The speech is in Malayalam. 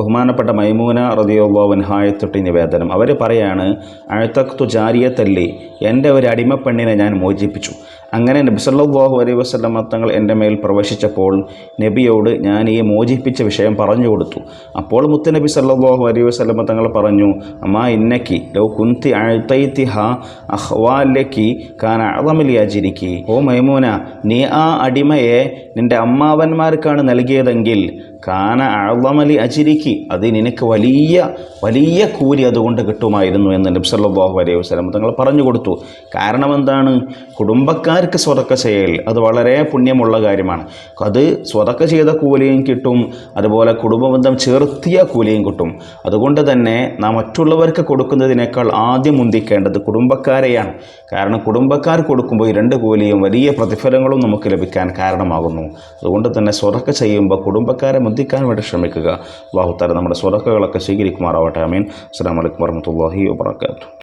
ബഹുമാനപ്പെട്ട മൈമൂന റതിയോവൻഹായത്തൊട്ടി നിവേദനം. അവർ പറയാണ് അഴുത്തക്തു ജാരിയത്തല്ലി എന്റെ ഒരു അടിമപ്പെണ്ണിനെ ഞാൻ മോചിപ്പിച്ചു. അങ്ങനെ നബി സല്ലല്ലാഹു അലൈഹി വസല്ലം തങ്ങൾ എന്റെ മേൽ പ്രവേശിച്ചപ്പോൾ നബിയോട് ഞാൻ ഈ മോചിപ്പിച്ച വിഷയം പറഞ്ഞു കൊടുത്തു. അപ്പോൾ മുത്തനബി സല്ലാഹു അലൈഹി വസ്ലമ തങ്ങൾ പറഞ്ഞു അമ്മാ ഇന്നക്കി ലൗ കുന്തി അഴുത്തൈത്തിഹ അഹ്വാലക്കി കാന അളമലി അജിരിക്കി ഓ മൈമൂന നീ ആ അടിമയെ നിന്റെ അമ്മാവന്മാർക്കാണ് നൽകിയതെങ്കിൽ കാന അളമലി അചിരിക്കി അത് നിനക്ക് വലിയ വലിയ കൂലി അതുകൊണ്ട് കിട്ടുമായിരുന്നു എന്ന് നബ്സല്ലാഹു അലൈഹി വസല്ലം തങ്ങൾ പറഞ്ഞു കൊടുത്തു. കാരണം എന്താണ് കുടുംബക്കാർക്ക് സ്വതക്ക ചെയ്യൽ? അത് വളരെ പുണ്യമുള്ള കാര്യമാണ്. അത് സ്വതക്ക ചെയ്ത കൂലിയും കിട്ടും അതുപോലെ കുടുംബബന്ധം ചേർത്തിയ കൂലിയും കിട്ടും. അതുകൊണ്ട് തന്നെ നാം മറ്റുള്ളവർക്ക് കൊടുക്കുന്നതിനേക്കാൾ ആദ്യം മുന്തിക്കേണ്ടത് കുടുംബക്കാരെയാണ്. കാരണം കുടുംബക്കാർ കൊടുക്കുമ്പോൾ ഈ രണ്ട് കൂലിയും വലിയ പ്രതിഫലങ്ങളും നമുക്ക് ലഭിക്കാൻ കാരണമാകുന്നു. അതുകൊണ്ട് തന്നെ സ്വതക്ക ചെയ്യുമ്പോൾ കുടുംബക്കാരെ മുന്തിക്കാൻ വേണ്ടി ശ്രമിക്കുക. ബാഹുത്താരം നമ്മുടെ സ്വതക്കകളൊക്കെ സ്വീകരിക്കുമാറാവട്ടെ. അമീൻ അസ്സാം വലൈക്കും വർഹമത്തല്ലാഹി വാബർക്കാത്തു